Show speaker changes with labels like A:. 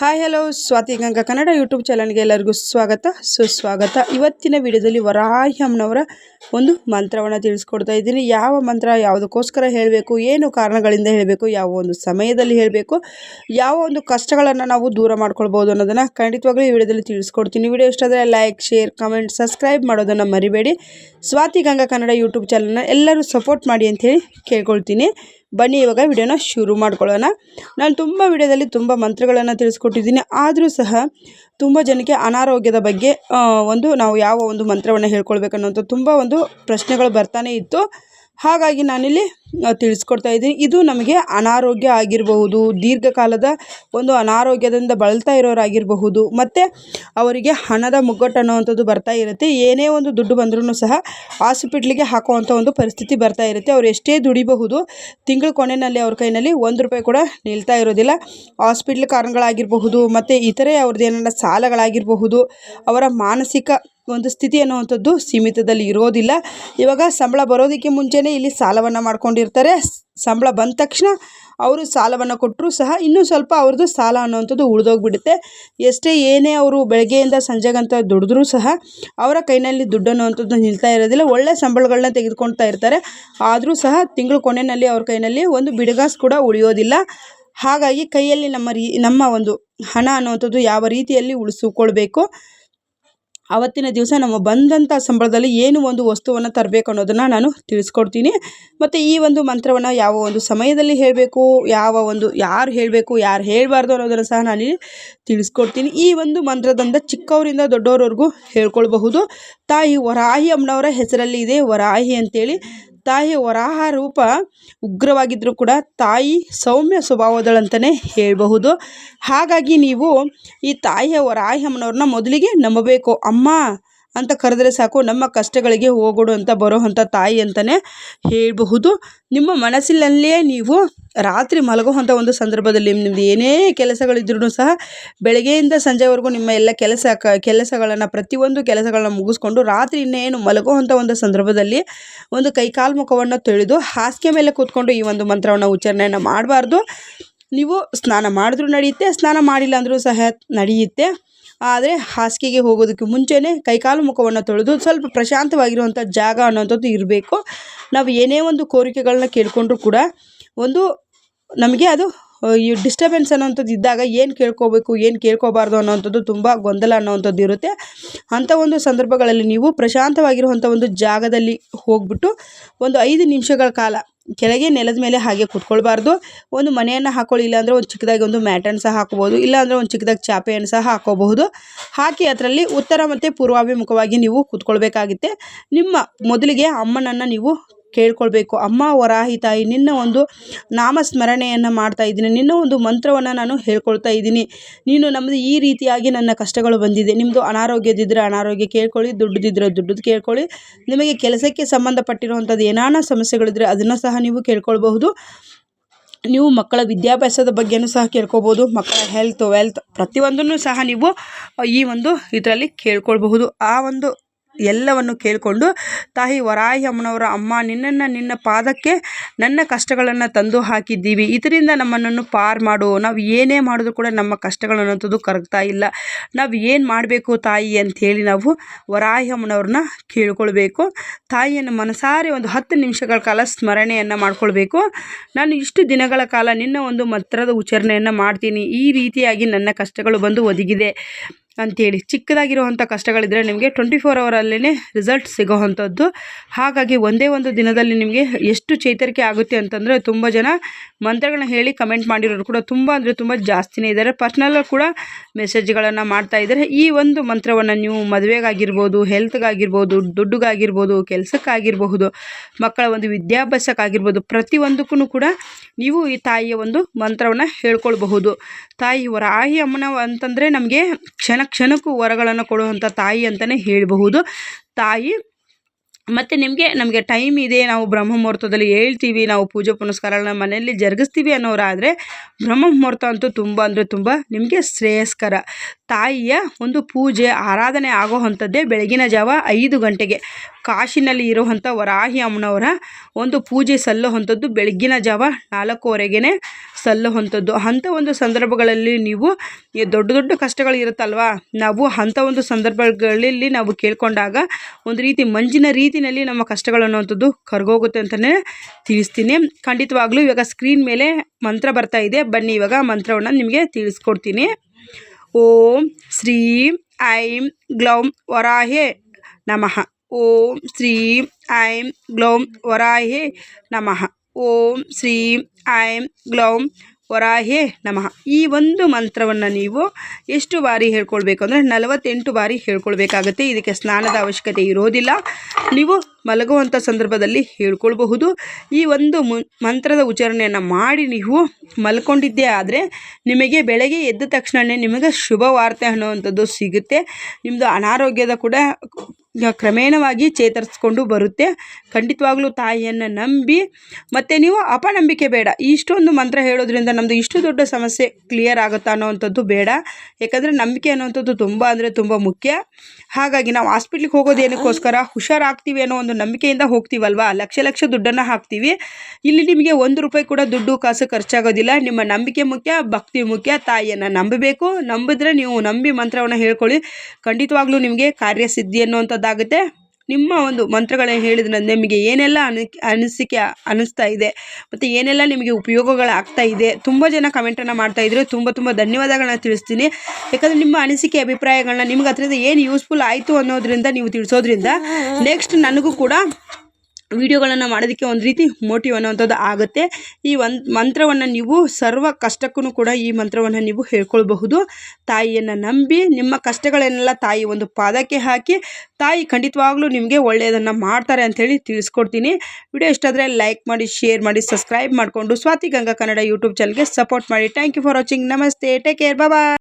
A: Hi hello Swathi Ganga Kannada YouTube ಚಾನಲ್ಗೆ ಎಲ್ಲರಿಗೂ ಸ್ವಾಗತ, ಸುಸ್ವಾಗತ. ಇವತ್ತಿನ ವಿಡಿಯೋದಲ್ಲಿ ವರಾಹಿ ಅಮ್ಮನವರ ಒಂದು ಮಂತ್ರವನ್ನು ತಿಳಿಸ್ಕೊಡ್ತಾ ಇದ್ದೀನಿ. ಯಾವ ಮಂತ್ರ ಯಾವುದಕ್ಕೋಸ್ಕರ ಹೇಳಬೇಕು, ಏನು ಕಾರಣಗಳಿಂದ ಹೇಳಬೇಕು, ಯಾವ ಒಂದು ಸಮಯದಲ್ಲಿ ಹೇಳಬೇಕು, ಯಾವ ಒಂದು ಕಷ್ಟಗಳನ್ನು ನಾವು ದೂರ ಮಾಡ್ಕೊಳ್ಬೋದು ಅನ್ನೋದನ್ನು ಖಂಡಿತವಾಗ್ಲೂ ಈ ವಿಡಿಯೋದಲ್ಲಿ ತಿಳಿಸ್ಕೊಡ್ತೀನಿ. ವಿಡಿಯೋ ಇಷ್ಟ ಆದರೆ ಲೈಕ್ ಶೇರ್ ಕಮೆಂಟ್ ಸಬ್ಸ್ಕ್ರೈಬ್ ಮಾಡೋದನ್ನು ಮರಿಬೇಡಿ. ಸ್ವಾತಿ ಗಂಗಾ ಕನ್ನಡ ಯೂಟ್ಯೂಬ್ ಚಾನಲ್ನ ಎಲ್ಲರೂ ಸಪೋರ್ಟ್ ಮಾಡಿ ಅಂಥೇಳಿ ಕೇಳ್ಕೊಳ್ತೀನಿ. ಬನ್ನಿ, ಇವಾಗ ವಿಡಿಯೋನ ಶುರು ಮಾಡ್ಕೊಳ್ಳೋಣ. ನಾನು ತುಂಬ ವಿಡಿಯೋದಲ್ಲಿ ತುಂಬ ಮಂತ್ರಗಳನ್ನು ತಿಳಿಸ್ಕೊಟ್ಟಿದ್ದೀನಿ. ಆದರೂ ಸಹ ತುಂಬ ಜನಕ್ಕೆ ಅನಾರೋಗ್ಯದ ಬಗ್ಗೆ ಒಂದು ನಾವು ಯಾವ ಒಂದು ಮಂತ್ರವನ್ನು ಹೇಳ್ಕೊಳ್ಬೇಕನ್ನೋಂಥ ತುಂಬ ಒಂದು ಪ್ರಶ್ನೆಗಳು ಬರ್ತಾನೆ ಇತ್ತು. ಹಾಗಾಗಿ ನಾನಿಲ್ಲಿ ತಿಳಿಸ್ಕೊಡ್ತಾ ಇದ್ದೀನಿ. ಇದು ನಮಗೆ ಅನಾರೋಗ್ಯ ಆಗಿರಬಹುದು, ದೀರ್ಘಕಾಲದ ಒಂದು ಅನಾರೋಗ್ಯದಿಂದ ಬಳಲ್ತಾ ಇರೋರಾಗಿರಬಹುದು, ಮತ್ತು ಅವರಿಗೆ ಹಣದ ಮುಗ್ಗಟ್ಟು ಅನ್ನುವಂಥದ್ದು ಬರ್ತಾ ಇರುತ್ತೆ. ಏನೇ ಒಂದು ದುಡ್ಡು ಬಂದ್ರೂ ಸಹ ಹಾಸ್ಪಿಟ್ಲಿಗೆ ಹಾಕುವಂಥ ಒಂದು ಪರಿಸ್ಥಿತಿ ಬರ್ತಾ ಇರುತ್ತೆ. ಅವ್ರು ಎಷ್ಟೇ ದುಡಿಬಹುದು, ತಿಂಗಳ ಕೊನೆಯಲ್ಲಿ ಅವ್ರ ಕೈನಲ್ಲಿ ಒಂದು ರೂಪಾಯಿ ಕೂಡ ನಿಲ್ತಾ ಇರೋದಿಲ್ಲ. ಹಾಸ್ಪಿಟ್ಲ್ ಕಾರಣಗಳಾಗಿರಬಹುದು, ಮತ್ತು ಇತರೆ ಅವ್ರದ್ದು ಏನಾರ ಸಾಲಗಳಾಗಿರಬಹುದು, ಅವರ ಮಾನಸಿಕ ಒಂದು ಸ್ಥಿತಿ ಅನ್ನುವಂಥದ್ದು ಸೀಮಿತದಲ್ಲಿ ಇರೋದಿಲ್ಲ. ಇವಾಗ ಸಂಬಳ ಬರೋದಕ್ಕೆ ಮುಂಚೆನೇ ಇಲ್ಲಿ ಸಾಲವನ್ನು ಮಾಡ್ಕೊಂಡಿರ್ತಾರೆ. ಸಂಬಳ ಬಂದ ತಕ್ಷಣ ಅವರು ಸಾಲವನ್ನು ಕೊಟ್ಟರು ಸಹ ಇನ್ನೂ ಸ್ವಲ್ಪ ಅವ್ರದ್ದು ಸಾಲ ಅನ್ನುವಂಥದ್ದು ಉಳಿದೋಗ್ಬಿಡುತ್ತೆ. ಎಷ್ಟೇ ಏನೇ ಅವರು ಬೆಳಗ್ಗೆಯಿಂದ ಸಂಜೆಗಂತ ದುಡಿದ್ರೂ ಸಹ ಅವರ ಕೈನಲ್ಲಿ ದುಡ್ಡು ಅನ್ನುವಂಥದ್ದು ನಿಲ್ತಾ ಇರೋದಿಲ್ಲ. ಒಳ್ಳೆ ಸಂಬಳಗಳನ್ನ ತೆಗೆದುಕೊಳ್ತಾ ಇರ್ತಾರೆ. ಆದರೂ ಸಹ ತಿಂಗಳು ಕೊನೆಯಲ್ಲಿ ಅವ್ರ ಕೈನಲ್ಲಿ ಒಂದು ಬಿಡುಗಾಸು ಕೂಡ ಉಳಿಯೋದಿಲ್ಲ. ಹಾಗಾಗಿ ಕೈಯಲ್ಲಿ ನಮ್ಮ ರೀ, ನಮ್ಮ ಒಂದು ಹಣ ಅನ್ನುವಂಥದ್ದು ಯಾವ ರೀತಿಯಲ್ಲಿ ಉಳಿಸಿಕೊಳ್ಬೇಕು? ಆವತ್ತಿನ ದಿವಸ ನಮ್ಮ ಬಂದಂಥ ಸಂಬಳದಲ್ಲಿ ಏನು ಒಂದು ವಸ್ತುವನ್ನು ತರಬೇಕು ಅನ್ನೋದನ್ನು ನಾನು ತಿಳಿಸ್ಕೊಡ್ತೀನಿ. ಮತ್ತು ಈ ಒಂದು ಮಂತ್ರವನ್ನು ಯಾವ ಒಂದು ಸಮಯದಲ್ಲಿ ಹೇಳಬೇಕು, ಯಾವ ಒಂದು ಯಾರು ಹೇಳಬೇಕು, ಯಾರು ಹೇಳಬಾರ್ದು ಅನ್ನೋದನ್ನು ಸಹ ನಾನು ತಿಳಿಸ್ಕೊಡ್ತೀನಿ. ಈ ಒಂದು ಮಂತ್ರದಿಂದ ಚಿಕ್ಕವರಿಂದ ದೊಡ್ಡವರವರೆಗೂ ಹೇಳ್ಕೊಳ್ಬಹುದು. ತಾಯಿ ವರಾಹಿ ಅಮ್ಮನವರ ಹೆಸರಲ್ಲಿ ಇದೆ ವರಾಹಿ ಅಂತೇಳಿ. ತಾಯಿ ವರಾಹ ರೂಪ ಉಗ್ರವಾಗಿದ್ದರೂ ಕೂಡ ತಾಯಿ ಸೌಮ್ಯ ಸ್ವಭಾವದಳಂತಲೇ ಹೇಳಬಹುದು. ಹಾಗಾಗಿ ನೀವು ಈ ತಾಯಿಯ ವರಾಹಿ ಅಮ್ಮನವ್ರನ್ನ ಮೊದಲಿಗೆ ನಂಬಬೇಕು. ಅಮ್ಮ ಅಂತ ಕರೆದ್ರೆ ಸಾಕು, ನಮ್ಮ ಕಷ್ಟಗಳಿಗೆ ಹೋಗೋಡು ಅಂತ ಬರೋವಂಥ ತಾಯಿ ಅಂತಲೇ ಹೇಳಬಹುದು. ನಿಮ್ಮ ಮನಸ್ಸಿನಲ್ಲಿಯೇ ನೀವು ರಾತ್ರಿ ಮಲಗುವಂಥ ಒಂದು ಸಂದರ್ಭದಲ್ಲಿ ನಿಮ್ಮದು ಏನೇ ಕೆಲಸಗಳಿದ್ರೂ ಸಹ ಬೆಳಗ್ಗೆಯಿಂದ ಸಂಜೆವರೆಗೂ ನಿಮ್ಮ ಎಲ್ಲ ಕೆಲಸ ಕ, ಕೆಲಸಗಳನ್ನು, ಪ್ರತಿಯೊಂದು ಕೆಲಸಗಳನ್ನ ಮುಗಿಸ್ಕೊಂಡು ರಾತ್ರಿ ಇನ್ನೇನು ಮಲಗುವಂಥ ಒಂದು ಸಂದರ್ಭದಲ್ಲಿ ಒಂದು ಕೈಕಾಲು ಮುಖವನ್ನು ತೊಳೆದು ಹಾಸಿಗೆ ಮೇಲೆ ಕೂತ್ಕೊಂಡು ಈ ಒಂದು ಮಂತ್ರವನ್ನು ಉಚ್ಚಾರಣೆಯನ್ನು ಮಾಡಬಾರ್ದು. ನೀವು ಸ್ನಾನ ಮಾಡಿದ್ರೂ ನಡೆಯುತ್ತೆ, ಸ್ನಾನ ಮಾಡಿಲ್ಲ ಅಂದರೂ ಸಹ ನಡೆಯುತ್ತೆ. ಆದರೆ ಹಾಸಿಗೆಗೆ ಹೋಗೋದಕ್ಕೆ ಮುಂಚೆನೇ ಕೈಕಾಲು ಮುಖವನ್ನು ತೊಳೆದು ಸ್ವಲ್ಪ ಪ್ರಶಾಂತವಾಗಿರುವಂಥ ಜಾಗ ಅನ್ನೋಂಥದ್ದು ಇರಬೇಕು. ನಾವು ಏನೇ ಒಂದು ಕೋರಿಕೆಗಳನ್ನ ಕೇಳಿಕೊಂಡ್ರೂ ಕೂಡ ಒಂದು ನಮಗೆ ಅದು ಈ ಡಿಸ್ಟರ್ಬೆನ್ಸ್ ಅನ್ನೋವಂಥದ್ದು ಇದ್ದಾಗ ಏನು ಕೇಳ್ಕೋಬೇಕು, ಏನು ಕೇಳ್ಕೋಬಾರ್ದು ಅನ್ನೋವಂಥದ್ದು ತುಂಬ ಗೊಂದಲ ಅನ್ನೋವಂಥದ್ದು ಇರುತ್ತೆ. ಅಂಥ ಒಂದು ಸಂದರ್ಭಗಳಲ್ಲಿ ನೀವು ಪ್ರಶಾಂತವಾಗಿರುವಂಥ ಒಂದು ಜಾಗದಲ್ಲಿ ಹೋಗ್ಬಿಟ್ಟು ಒಂದು ಐದು ನಿಮಿಷಗಳ ಕಾಲ ಕೆಳಗೆ ನೆಲದ ಮೇಲೆ ಹಾಗೆ ಕೂತ್ಕೊಳ್ಬಾರ್ದು. ಒಂದು ಮನೆಯನ್ನು ಹಾಕೊಳ್ಳಿ, ಇಲ್ಲಾಂದರೆ ಒಂದು ಚಿಕ್ಕದಾಗಿ ಒಂದು ಮ್ಯಾಟನ್ನು ಸಹ ಹಾಕೋಬೋದು, ಇಲ್ಲಾಂದರೆ ಒಂದು ಚಿಕ್ಕದಾಗಿ ಚಾಪೆಯನ್ನು ಸಹ ಹಾಕೋಬಹುದು ಹಾಕಿ ಅದರಲ್ಲಿ ಉತ್ತರ ಮತ್ತು ಪೂರ್ವಾಭಿಮುಖವಾಗಿ ನೀವು ಕೂತ್ಕೊಳ್ಬೇಕಾಗುತ್ತೆ. ನಿಮ್ಮ ಮೊದಲಿಗೆ ಅಮ್ಮನನ್ನು ನೀವು ಕೇಳ್ಕೊಳ್ಬೇಕು. ಅಮ್ಮ ವರಾಹಿ ತಾಯಿ, ನಿನ್ನ ಒಂದು ನಾಮಸ್ಮರಣೆಯನ್ನು ಮಾಡ್ತಾ ಇದ್ದೀನಿ. ನಿನ್ನ ಒಂದು ಮಂತ್ರವನ್ನು ನಾನು ಹೇಳ್ಕೊಳ್ತಾ ಇದ್ದೀನಿ. ನೀನು ನಮ್ಮದು ಈ ರೀತಿಯಾಗಿ ನನ್ನ ಕಷ್ಟಗಳು ಬಂದಿದೆ. ನಿಮ್ಮದು ಅನಾರೋಗ್ಯದಿದ್ದರೆ ಅನಾರೋಗ್ಯ ಕೇಳ್ಕೊಳ್ಳಿ ದುಡ್ಡುದಿದ್ದರೆ ದುಡ್ಡದು ಕೇಳ್ಕೊಳ್ಳಿ. ನಿಮಗೆ ಕೆಲಸಕ್ಕೆ ಸಂಬಂಧಪಟ್ಟಿರುವಂಥದ್ದು ಏನಾನ ಸಮಸ್ಯೆಗಳಿದ್ರೆ ಅದನ್ನು ಸಹ ನೀವು ಕೇಳ್ಕೊಳ್ಬಹುದು. ನೀವು ಮಕ್ಕಳ ವಿದ್ಯಾಭ್ಯಾಸದ ಬಗ್ಗೆಯೂ ಸಹ ಕೇಳ್ಕೊಬೋದು ಮಕ್ಕಳ ಹೆಲ್ತ್ ವೆಲ್ತ್ ಪ್ರತಿಯೊಂದನ್ನು ಸಹ ನೀವು ಈ ಒಂದು ಇದರಲ್ಲಿ ಕೇಳ್ಕೊಳ್ಬಹುದು. ಆ ಒಂದು ಎಲ್ಲವನ್ನು ಕೇಳಿಕೊಂಡು, ತಾಯಿ ವರಾಹಿ ಅಮ್ಮನವರ ಅಮ್ಮ, ನಿನ್ನನ್ನು ನಿನ್ನ ಪಾದಕ್ಕೆ ನನ್ನ ಕಷ್ಟಗಳನ್ನು ತಂದು ಹಾಕಿದ್ದೀವಿ. ಇದರಿಂದ ನಮ್ಮನ್ನು ಪಾರ್ ಮಾಡು. ನಾವು ಏನೇ ಮಾಡಿದ್ರು ಕೂಡ ನಮ್ಮ ಕಷ್ಟಗಳು ಅನ್ನೋಂಥದ್ದು ಕರಗ್ತಾ ಇಲ್ಲ. ನಾವು ಏನು ಮಾಡಬೇಕು ತಾಯಿ ಅಂಥೇಳಿ ನಾವು ವರಾಹಿ ಅಮ್ಮನವ್ರನ್ನ ಕೇಳ್ಕೊಳ್ಬೇಕು. ತಾಯಿಯನ್ನು ಮನಸಾರೆ ಒಂದು ಹತ್ತು ನಿಮಿಷಗಳ ಕಾಲ ಸ್ಮರಣೆಯನ್ನು ಮಾಡಿಕೊಳ್ಬೇಕು. ನಾನು ಇಷ್ಟು ದಿನಗಳ ಕಾಲ ನಿನ್ನ ಒಂದು ಮಂತ್ರದ ಉಚ್ಚಾರಣೆಯನ್ನು ಮಾಡ್ತೀನಿ. ಈ ರೀತಿಯಾಗಿ ನನ್ನ ಕಷ್ಟಗಳು ಬಂದು ಒದಗಿದೆ. ಅಂಥೇಳಿ ಚಿಕ್ಕದಾಗಿರುವಂಥ ಕಷ್ಟಗಳಿದ್ದರೆ ನಿಮಗೆ ಟ್ವೆಂಟಿ ಫೋರ್ ಅವರಲ್ಲೇ ರಿಸಲ್ಟ್ ಸಿಗೋವಂಥದ್ದು. ಹಾಗಾಗಿ ಒಂದೇ ಒಂದು ದಿನದಲ್ಲಿ ನಿಮಗೆ ಎಷ್ಟು ಚೇತರಿಕೆ ಆಗುತ್ತೆ ಅಂತಂದರೆ ತುಂಬ ಜನ ಮಂತ್ರಗಳನ್ನ ಹೇಳಿ ಕಮೆಂಟ್ ಮಾಡಿರೋರು ಕೂಡ ತುಂಬ ಅಂದರೆ ತುಂಬ ಜಾಸ್ತಿನೇ ಇದ್ದಾರೆ. ಪರ್ಸ್ನಲ್ಲೂ ಕೂಡ ಮೆಸೇಜ್ಗಳನ್ನು ಮಾಡ್ತಾ ಇದ್ದಾರೆ. ಈ ಒಂದು ಮಂತ್ರವನ್ನು ನೀವು ಮದುವೆಗಾಗಿರ್ಬೋದು ಹೆಲ್ತ್ಗಾಗಿರ್ಬೋದು ದುಡ್ಡುಗಾಗಿರ್ಬೋದು, ಕೆಲಸಕ್ಕಾಗಿರಬಹುದು, ಮಕ್ಕಳ ಒಂದು ವಿದ್ಯಾಭ್ಯಾಸಕ್ಕಾಗಿರ್ಬೋದು, ಪ್ರತಿಯೊಂದಕ್ಕೂ ಕೂಡ ನೀವು ಈ ತಾಯಿಯ ಒಂದು ಮಂತ್ರವನ್ನು ಹೇಳ್ಕೊಳ್ಬಹುದು. ತಾಯಿ ವರಾಹಿ ಅಮ್ಮನ ಅಂತಂದರೆ ನಮಗೆ ಕ್ಷಣ ಕ್ಷಣಕ್ಕೂ ವರಗಳನ್ನು ಕೊಡುವಂಥ ತಾಯಿ ಅಂತಲೇ ಹೇಳಬಹುದು. ತಾಯಿ, ಮತ್ತು ನಿಮಗೆ, ನಮಗೆ ಟೈಮ್ ಇದೆ, ನಾವು ಬ್ರಹ್ಮ ಮುಹೂರ್ತದಲ್ಲಿ ಹೇಳ್ತೀವಿ, ನಾವು ಪೂಜೆ ಪುನಸ್ಕಾರಗಳನ್ನ ಮನೆಯಲ್ಲಿ ಜರುಗಿಸ್ತೀವಿ ಅನ್ನೋರಾದರೆ ಬ್ರಹ್ಮ ಮುಹೂರ್ತ ಅಂತೂ ತುಂಬ ಅಂದರೆ ತುಂಬ ನಿಮಗೆ ಶ್ರೇಯಸ್ಕರ. ತಾಯಿಯ ಒಂದು ಪೂಜೆ, ಆರಾಧನೆ ಆಗೋವಂಥದ್ದೇ ಬೆಳಗಿನ ಜಾವ ಐದು ಗಂಟೆಗೆ. ಕಾಶಿನಲ್ಲಿ ಇರುವಂಥ ವರಾಹಿ ಅಮ್ಮನವರ ಒಂದು ಪೂಜೆ ಸಲ್ಲುವಂಥದ್ದು ಬೆಳಗಿನ ಜಾವ ನಾಲ್ಕೂವರೆಗೆ ಸಲ್ಲುವಂಥದ್ದು. ಅಂಥ ಒಂದು ಸಂದರ್ಭಗಳಲ್ಲಿ ನೀವು ದೊಡ್ಡ ದೊಡ್ಡ ಕಷ್ಟಗಳು ಇರುತ್ತಲ್ವ? ನಾವು ಅಂಥ ಒಂದು ಸಂದರ್ಭಗಳಲ್ಲಿ ನಾವು ಕೇಳಿಕೊಂಡಾಗ ಒಂದು ರೀತಿ ಮಂಜಿನ ರೀತಿಯಲ್ಲಿ ನಮ್ಮ ಕಷ್ಟಗಳು ಅನ್ನುವಂಥದ್ದು ಕರ್ಗೋಗುತ್ತೆ ಅಂತಲೇ ತಿಳಿಸ್ತೀನಿ. ಖಂಡಿತವಾಗ್ಲೂ ಇವಾಗ ಸ್ಕ್ರೀನ್ ಮೇಲೆ ಮಂತ್ರ ಬರ್ತಾ ಇದೆ. ಬನ್ನಿ ಇವಾಗ ಮಂತ್ರವನ್ನು ನಿಮಗೆ ತಿಳಿಸ್ಕೊಡ್ತೀನಿ. ಓಂ ಶ್ರೀಂ ಐಂ ಗ್ಲೌಂ ವರಾಹೆ ನಮಃ ಓಂ ಶ್ರೀಂ ಐಂ ಗ್ಲೌಂ ವರಾಹೆ ನಮಃ ಓಂ ಶ್ರೀಂ ಐಂ ಗ್ಲೌಂ ವರಾಹೆ ನಮಃ. ಈ ಒಂದು ಮಂತ್ರವನ್ನು ನೀವು ಎಷ್ಟು ಬಾರಿ ಹೇಳ್ಕೊಳ್ಬೇಕು ಅಂದರೆ ನಲವತ್ತೆಂಟು ಬಾರಿ ಹೇಳ್ಕೊಳ್ಬೇಕಾಗತ್ತೆ. ಇದಕ್ಕೆ ಸ್ನಾನದ ಅವಶ್ಯಕತೆ ಇರೋದಿಲ್ಲ. ನೀವು ಮಲಗುವಂಥ ಸಂದರ್ಭದಲ್ಲಿ ಹೇಳ್ಕೊಳ್ಬಹುದು. ಈ ಒಂದು ಮಂತ್ರದ ಉಚ್ಚಾರಣೆಯನ್ನು ಮಾಡಿ ನೀವು ಮಲ್ಕೊಂಡಿದ್ದೇ ಆದರೆ ನಿಮಗೆ ಬೆಳಗ್ಗೆ ಎದ್ದ ತಕ್ಷಣವೇ ನಿಮಗೆ ಶುಭ ವಾರ್ತೆ ಅನ್ನುವಂಥದ್ದು ಸಿಗುತ್ತೆ. ನಿಮ್ಮದು ಅನಾರೋಗ್ಯದ ಕೂಡ ಕ್ರಮೇಣವಾಗಿ ಚೇತರಿಸ್ಕೊಂಡು ಬರುತ್ತೆ. ಖಂಡಿತವಾಗ್ಲೂ ತಾಯಿಯನ್ನು ನಂಬಿ, ಮತ್ತು ನೀವು ಅಪನಂಬಿಕೆ ಬೇಡ. ಇಷ್ಟೊಂದು ಮಂತ್ರ ಹೇಳೋದ್ರಿಂದ ನಮ್ಮದು ಇಷ್ಟು ದೊಡ್ಡ ಸಮಸ್ಯೆ ಕ್ಲಿಯರ್ ಆಗುತ್ತಾ ಅನ್ನೋವಂಥದ್ದು ಬೇಡ. ಯಾಕಂದರೆ ನಂಬಿಕೆ ಅನ್ನೋವಂಥದ್ದು ತುಂಬ ಅಂದರೆ ತುಂಬ ಮುಖ್ಯ. ಹಾಗಾಗಿ ನಾವು ಹಾಸ್ಪಿಟ್ಲಿಗೆ ಹೋಗೋದು ಏನಕ್ಕೋಸ್ಕರ ಹುಷಾರಾಗ್ತೀವಿ ಅನ್ನೋ ಒಂದು ನಂಬಿಕೆಯಿಂದ ಹೋಗ್ತೀವಲ್ವಾ? ಲಕ್ಷ ಲಕ್ಷ ದುಡ್ಡನ್ನು ಹಾಕ್ತೀವಿ. ಇಲ್ಲಿ ನಿಮಗೆ ಒಂದು ರೂಪಾಯಿ ಕೂಡ ದುಡ್ಡು ಕಾಸು ಖರ್ಚಾಗೋದಿಲ್ಲ. ನಿಮ್ಮ ನಂಬಿಕೆ ಮುಖ್ಯ, ಭಕ್ತಿ ಮುಖ್ಯ, ತಾಯಿಯನ್ನು ನಂಬಬೇಕು. ನಂಬಿದ್ರೆ ನೀವು ನಂಬಿ ಮಂತ್ರವನ್ನು ಹೇಳ್ಕೊಳ್ಳಿ. ಖಂಡಿತವಾಗ್ಲೂ ನಿಮಗೆ ಕಾರ್ಯಸಿದ್ಧಿ ಅನ್ನುವಂಥದ್ದಾಗುತ್ತೆ ನಿಮ್ಮ ಒಂದು ಮಂತ್ರಗಳನ್ನ ಹೇಳಿದ್ರೆ ನಿಮಗೆ ಏನೆಲ್ಲ ಅನಿ ಅನಿಸಿಕೆ ಅನಿಸ್ತಾ ಇದೆ ಮತ್ತು ಏನೆಲ್ಲ ನಿಮಗೆ ಉಪಯೋಗಗಳಾಗ್ತಾ ಇದೆ ತುಂಬ ಜನ ಕಮೆಂಟನ್ನು ಮಾಡ್ತಾ ಇದ್ರು. ತುಂಬ ತುಂಬ ಧನ್ಯವಾದಗಳನ್ನ ತಿಳಿಸ್ತೀನಿ. ಯಾಕಂದರೆ ನಿಮ್ಮ ಅನಿಸಿಕೆ ಅಭಿಪ್ರಾಯಗಳನ್ನ ನಿಮ್ಗೆ ಅದರಿಂದ ಏನು ಯೂಸ್ಫುಲ್ ಆಯಿತು ಅನ್ನೋದ್ರಿಂದ ನೀವು ತಿಳಿಸೋದ್ರಿಂದ ನೆಕ್ಸ್ಟ್ ನನಗೂ ಕೂಡ ವಿಡಿಯೋಗಳನ್ನು ಮಾಡೋದಕ್ಕೆ ಒಂದು ರೀತಿ ಮೋಟಿವ್ ಅನ್ನೋವಂಥದ್ದು ಆಗುತ್ತೆ. ಈ ಒಂದು ಮಂತ್ರವನ್ನು ನೀವು ಸರ್ವ ಕಷ್ಟಕ್ಕೂ ಕೂಡ ಈ ಮಂತ್ರವನ್ನು ನೀವು ಹೇಳ್ಕೊಳ್ಬಹುದು. ತಾಯಿಯನ್ನು ನಂಬಿ, ನಿಮ್ಮ ಕಷ್ಟಗಳನ್ನೆಲ್ಲ ತಾಯಿ ಒಂದು ಪಾದಕ್ಕೆ ಹಾಕಿ, ತಾಯಿ ಖಂಡಿತವಾಗ್ಲೂ ನಿಮಗೆ ಒಳ್ಳೆಯದನ್ನು ಮಾಡ್ತಾರೆ ಅಂಥೇಳಿ ತಿಳಿಸ್ಕೊಡ್ತೀನಿ. ವಿಡಿಯೋ ಇಷ್ಟಾದರೆ ಲೈಕ್ ಮಾಡಿ, ಶೇರ್ ಮಾಡಿ, ಸಬ್ಸ್ಕ್ರೈಬ್ ಮಾಡಿಕೊಂಡು ಸ್ವಾತಿ ಗಂಗಾ ಕನ್ನಡ ಯೂಟ್ಯೂಬ್ ಚಾನಲ್ಗೆ ಸಪೋರ್ಟ್ ಮಾಡಿ. Thank you for watching. ನಮಸ್ತೆ. Take care. ಬಾಬಾ